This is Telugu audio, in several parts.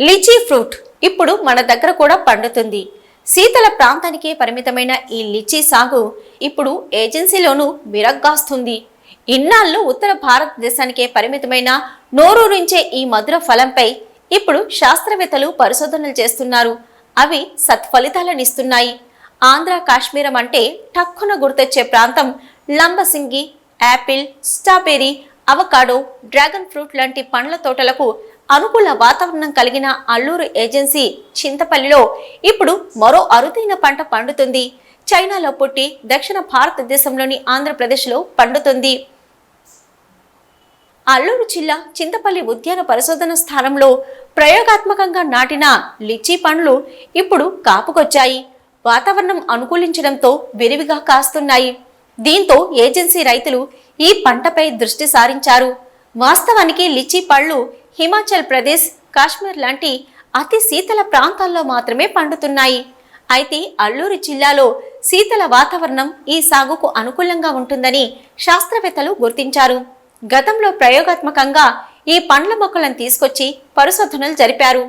లిచీ ఫ్రూట్ ఇప్పుడు మన దగ్గర కూడా పండుతుంది. శీతల ప్రాంతానికే పరిమితమైన ఈ లిచీ సాగు ఇప్పుడు ఏజెన్సీలోనూ విరగ్గాస్తుంది. ఇన్నాళ్ళు ఉత్తర భారతదేశానికే పరిమితమైన నోరూరించే ఈ మధుర ఫలంపై ఇప్పుడు శాస్త్రవేత్తలు పరిశోధనలు చేస్తున్నారు. అవి సత్ఫలితాలనిస్తున్నాయి. ఆంధ్ర కాశ్మీరం అంటే టక్కున గుర్తొచ్చే ప్రాంతం Lambasingi apple strawberry avocado dragon fruit లాంటి పండ్ల తోటలకు అనుకూల వాతావరణం కలిగిన అల్లూరు ఏజెన్సీ చింతపల్లిలో ఇప్పుడు మరో అరుదైన పంట పండుతుంది. చైనాలో పుట్టి దక్షిణ భారతదేశంలోని ఆంధ్రప్రదేశ్లో పండుతుంది. అల్లూరు జిల్లా చింతపల్లి ఉద్యాన పరిశోధన స్థానంలో ప్రయోగాత్మకంగా నాటిన లిచీ పండ్లు ఇప్పుడు కాపుకొచ్చాయి. వాతావరణం అనుకూలించడంతో విరివిగా కాస్తున్నాయి. దీంతో ఏజెన్సీ రైతులు ఈ పంటపై దృష్టి సారించారు. వాస్తవానికి లిచీ పళ్ళు హిమాచల్ ప్రదేశ్ కాశ్మీర్ లాంటి అతి శీతల ప్రాంతాల్లో మాత్రమే పండుతున్నాయి. అయితే అల్లూరు జిల్లాలో శీతల వాతావరణం ఈ సాగుకు అనుకూలంగా ఉంటుందని శాస్త్రవేత్తలు గుర్తించారు. గతంలో ప్రయోగాత్మకంగా ఈ పండ్ల మొక్కలను తీసుకొచ్చి పరిశోధనలు జరిపారు.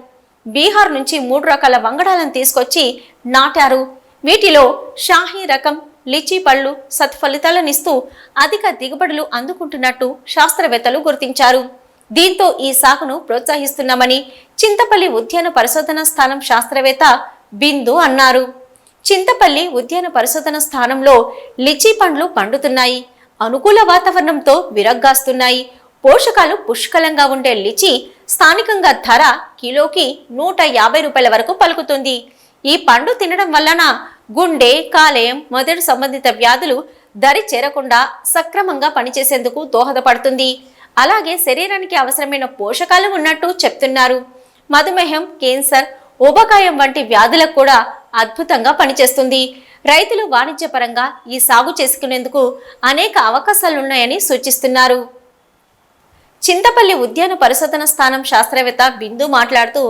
బీహార్ నుంచి మూడు రకాల వంగడాలను తీసుకొచ్చి నాటారు. వీటిలో షాహీ రకం లిచీ పళ్ళు సత్ఫలితాలనిస్తూ అధిక దిగుబడులు అందుకుంటున్నట్టు శాస్త్రవేత్తలు గుర్తించారు. దీంతో ఈ సాగును ప్రోత్సహిస్తున్నామని చింతపల్లి ఉద్యాన పరిశోధన స్థానం శాస్త్రవేత్త బిందు అన్నారు. చింతపల్లి ఉద్యాన పరిశోధన స్థానంలో లిచీ పండ్లు పండుతున్నాయి. అనుకూల వాతావరణంతో విరగ్గాస్తున్నాయి. పోషకాలు పుష్కలంగా ఉండే లిచి స్థానికంగా ధర కిలోకి నూట యాభై రూపాయల వరకు పలుకుతుంది. ఈ పండు తినడం వలన గుండె కాలేయం మొదటి సంబంధిత వ్యాధులు దరి చేరకుండా సక్రమంగా పనిచేసేందుకు దోహదపడుతుంది. అలాగే శరీరానికి అవసరమైన పోషకాలు ఉన్నట్టు చెప్తున్నారు. మధుమేహం కేన్సర్ ఊబకాయం వంటి వ్యాధులకు కూడా అద్భుతంగా పనిచేస్తుంది. రైతులు వాణిజ్యపరంగా ఈ సాగు చేసుకునేందుకు అనేక అవకాశాలున్నాయని సూచిస్తున్నారు. చింతపల్లి ఉద్యాన పరిశోధన స్థానం శాస్త్రవేత్త బిందు మాట్లాడుతూ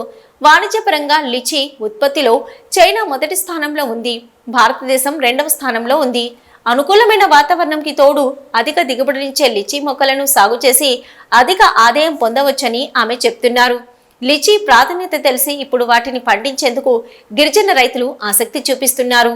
వాణిజ్యపరంగా లిచి ఉత్పత్తిలో చైనా మొదటి స్థానంలో ఉంది. భారతదేశం రెండవ స్థానంలో ఉంది. అనుకూలమైన వాతావరణంకి తోడు అధిక దిగుబడినిచ్చే లిచీ మొక్కలను సాగు చేసి అధిక ఆదాయం పొందవచ్చని ఆమె చెప్తున్నారు. లిచీ ప్రాధాన్యత తెలిసి ఇప్పుడు వాటిని పండించేందుకు గిరిజన రైతులు ఆసక్తి చూపిస్తున్నారు.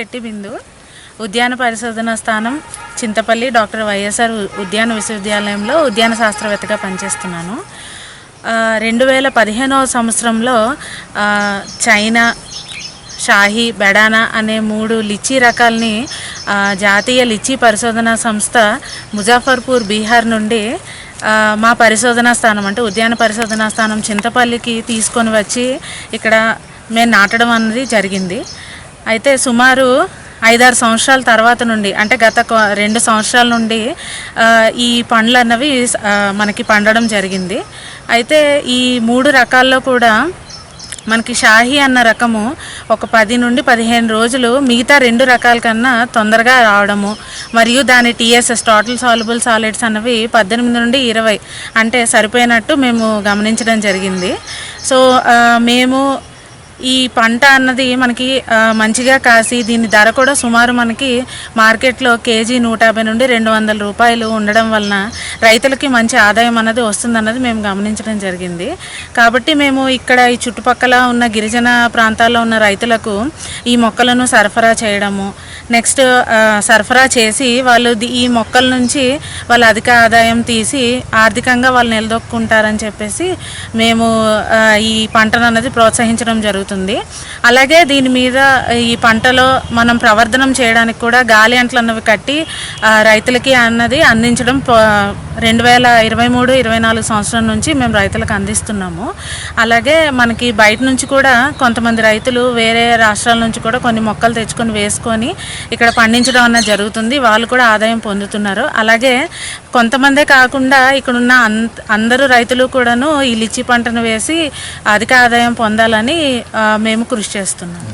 శెట్టి బిందు ఉద్యాన పరిశోధన స్థానం చింతపల్లి డాక్టర్ వైఎస్ఆర్ ఉద్యాన విశ్వవిద్యాలయంలో ఉద్యాన శాస్త్రవేత్తగా పనిచేస్తున్నాను. రెండు వేల పదిహేనవ సంవత్సరంలో చైనా షాహీ బెడానా అనే మూడు లిచీ రకాల్ని జాతీయ లిచీ పరిశోధనా సంస్థ ముజాఫర్పూర్ బీహార్ నుండి మా పరిశోధనా స్థానం అంటే ఉద్యాన పరిశోధనా స్థానం చింతపల్లికి తీసుకొని వచ్చి ఇక్కడ మేము నాటడం అనేది జరిగింది. అయితే సుమారు ఐదారు సంవత్సరాల తర్వాత నుండి అంటే గత రెండు సంవత్సరాల నుండి ఈ పండ్లు అన్నవి మనకి పండడం జరిగింది. అయితే ఈ మూడు రకాల్లో కూడా మనకి షాహీ అన్న రకము ఒక పది నుండి పదిహేను రోజులు మిగతా రెండు రకాల కన్నా తొందరగా రావడము మరియు దాని టీఎస్ఎస్ టోటల్ సాల్యుబుల్ సాలిడ్స్ అన్నవి పద్దెనిమిది నుండి ఇరవై అంటే సరిపోయినట్టు మేము గమనించడం జరిగింది. సో మేము ఈ పంట అన్నది మనకి మంచిగా కాసి దీని ధర కూడా సుమారు మనకి మార్కెట్లో కేజీ నూట యాభై నుండి రెండు వందల రూపాయలు ఉండడం వలన రైతులకి మంచి ఆదాయం అన్నది వస్తుందన్నది మేము గమనించడం జరిగింది. కాబట్టి మేము ఇక్కడ ఈ చుట్టుపక్కల ఉన్న గిరిజన ప్రాంతాల్లో ఉన్న రైతులకు ఈ మొక్కలను సరఫరా చేయడము నెక్స్ట్ సరఫరా చేసి వాళ్ళు ఈ మొక్కల నుంచి వాళ్ళు అధిక ఆదాయం తీసి ఆర్థికంగా వాళ్ళు నిలదొక్కుంటారని చెప్పేసి మేము ఈ పంటను అన్నది ప్రోత్సహించడం జరుగుతుంది. అలాగే దీని మీద ఈ పంటలో మనం ప్రవర్ధనం చేయడానికి కూడా గాలి అంట్లు అన్నవి కట్టి రైతులకి అన్నది అందించడం రెండు వేల ఇరవై మూడు ఇరవై నాలుగు సంవత్సరం నుంచి మేము రైతులకు అందిస్తున్నాము. అలాగే మనకి బయట నుంచి కూడా కొంతమంది రైతులు వేరే రాష్ట్రాల నుంచి కూడా కొన్ని మొక్కలు తెచ్చుకొని వేసుకొని ఇక్కడ పండించడం అన్నది జరుగుతుంది. వాళ్ళు కూడా ఆదాయం పొందుతున్నారు. అలాగే కొంతమందే కాకుండా ఇక్కడున్న అందరూ రైతులు కూడాను ఈ లిచ్చి పంటను వేసి అధిక ఆదాయం పొందాలని మేము కృషి చేస్తున్నాం.